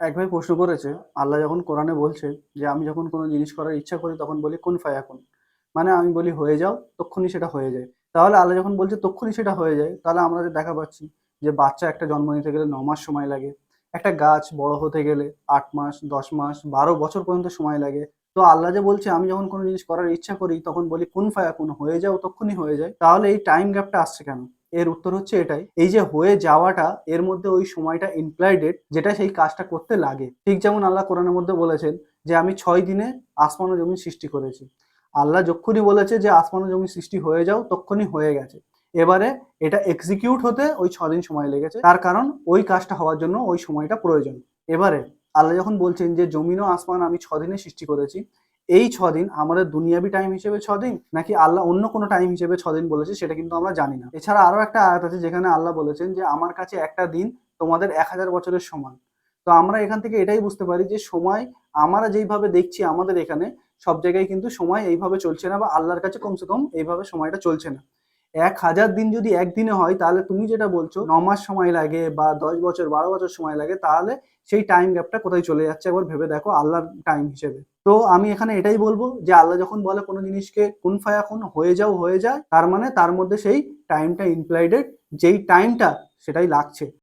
এক ভাই প্রশ্ন করেছে, আল্লাহ যখন কোরআনে বলছে যে আমি যখন কোনো জিনিস করার ইচ্ছা করি তখন বলি, কোন ফায়াকুন? মানে আমি বলি, হয়ে যাও, তক্ষুনি সেটা হয়ে যায়। তাহলে আল্লাহ যখন বলছে, তক্ষুনি সেটা হয়ে যায়, তাহলে আমরা যে দেখা পাচ্ছি যে বাচ্চা একটা জন্ম নিতে গেলে ন মাস সময় লাগে, একটা গাছ বড় হতে গেলে আট মাস, দশ মাস, বারো বছর পর্যন্ত সময় লাগে। তো আল্লাহ যে বলছে, আমি যখন কোনো জিনিস করার ইচ্ছা করি তখন বলি, কোন ফায়াকুন হয়ে যাও, তক্ষুনি হয়ে যায়। তাহলে এই টাইম গ্যাপটা আসছে কেন? এর উত্তর হচ্ছে এটাই। এই যে হয়ে যাওয়াটা, এর মধ্যে ওই সময়টা ইমপ্লয়েডেড যেটা সেই কাজটা করতে লাগে। ঠিক যেমন আল্লাহ কোরআনের মধ্যে বলেছেন যে, আমি ছয় দিনে আসমান জমি সৃষ্টি করেছি। আল্লাহ যক্ষুনি বলেছে যে আসমান জমি সৃষ্টি হয়ে যাও, তক্ষুনি হয়ে গেছে। এবারে এটা এক্সিকিউট হতে ওই ছ দিন সময় লেগেছে। তার কারণ ওই কাজটা হওয়ার জন্য ওই সময়টা প্রয়োজন। এবারে আল্লাহ যখন বলছেন যে জমিন ও আসমান, আমি ছ দিনে সৃষ্টি করেছি। এই ছ দিন আমাদের দুনিয়াবি টাইম হিসেবে ছ দিন নাকি আল্লাহ অন্য কোনো টাইম হিসেবে ছ দিন বলেছে সেটা কিন্তু আমরা জানি না। এছাড়া আরও একটা আয়াত আছে যেখানে আল্লাহ বলেছেন যে, আমার কাছে একটা দিন তোমাদের এক হাজার বছরের সমান। তো আমরা এখান থেকে এটাই বুঝতে পারি যে, সময় আমরা যেইভাবে দেখছি আমাদের এখানে, সব জায়গায় কিন্তু সময় এইভাবে চলছে না বা আল্লাহর কাছে কমসে কম এইভাবে সময়টা চলছে না। এক হাজার দিন যদি একদিনে হয়, তাহলে তুমি যেটা বলছো, ন মাস সময় লাগে বা দশ বছর, বারো বছর সময় লাগে, তাহলে সেই টাইম গ্যাপটা কোথায় চলে যাচ্ছে একবার ভেবে দেখো আল্লাহর টাইম হিসেবে। তো আমি এখানে এটাই বলব যে আল্লাহ যখন বলে কোনো জিনিসকে কোন ফায়া কোন হয়ে যাও, হয়ে যায়, তার মানে তার মধ্যে সেই টাইমটা ইমপ্লাইডেড যেই টাইমটা সেটাই লাগছে।